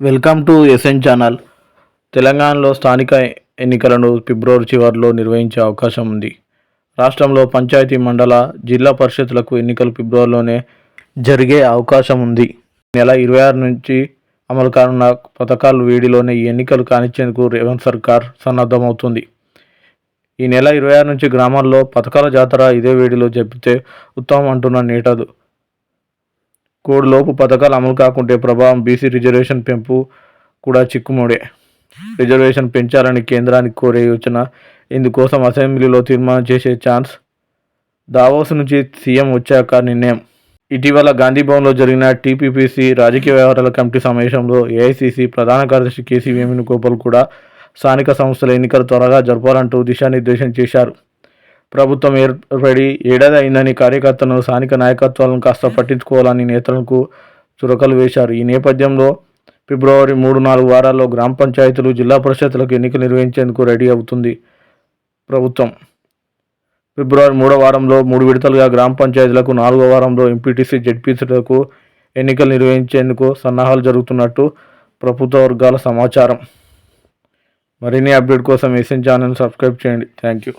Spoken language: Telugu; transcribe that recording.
Welcome to SN channel. తెలంగాణలో స్థానిక ఎన్నికలను ఫిబ్రవరి చివరిలో నిర్వహించే అవకాశం ఉంది. రాష్ట్రంలో పంచాయతీ మండల జిల్లా పరిషత్లకు ఎన్నికలు ఫిబ్రవరిలోనే జరిగే అవకాశం ఉంది. నెల ఇరవై ఆరు నుంచి అమలు కానున్న పథకాలు వేడిలోనే ఈ ఎన్నికలు కానిచ్చేందుకు రేవంత్ సర్కార్ సన్నద్ధమవుతుంది. ఈ నెల ఇరవై ఆరు నుంచి గ్రామాల్లో పథకాల జాతర ఇదే వేడిలో చెబితే ఉత్తమం అంటున్న నేటదు. కోడ్లోపు పథకాలు అమలు కాకుంటే ప్రభావం బీసీ రిజర్వేషన్ పెంపు కూడా చిక్కుముడే. రిజర్వేషన్ పెంచాలని కేంద్రానికి కోరే యోచన. ఇందుకోసం అసెంబ్లీలో తీర్మానం చేసే ఛాన్స్ దావోస్ నుంచి సీఎం వచ్చాక నిర్ణయం. ఇటీవల గాంధీ భవన్లో జరిగిన టీపీపీసీ రాజకీయ వ్యవహారాల కమిటీ సమావేశంలో ఏఐసీసీ ప్రధాన కార్యదర్శి కేసీ వేణుగోపాల్ కూడా స్థానిక సంస్థల ఎన్నికలు త్వరగా జరపాలంటూ దిశానిర్దేశం చేశారు. ప్రభుత్వం ఏర్పడి ఏడాది అయిందని కార్యకర్తలను స్థానిక నాయకత్వాలను కాస్త పట్టించుకోవాలని నేతలకు చురకలు వేశారు. ఈ నేపథ్యంలో ఫిబ్రవరి మూడు నాలుగు వారాల్లో గ్రామ పంచాయతీలు జిల్లా పరిషత్లకు ఎన్నికలు నిర్వహించేందుకు రెడీ అవుతుంది ప్రభుత్వం. ఫిబ్రవరి మూడో వారంలో మూడు విడతలుగా గ్రామ పంచాయతీలకు నాలుగో వారంలో ఎంపీటీసీ జడ్పీసీలకు ఎన్నికలు నిర్వహించేందుకు సన్నాహాలు జరుగుతున్నట్టు ప్రభుత్వ వర్గాల సమాచారం. మరిన్ని అప్డేట్ కోసం ఎస్ఎన్ ఛానల్ సబ్స్క్రైబ్ చేయండి. Thank you.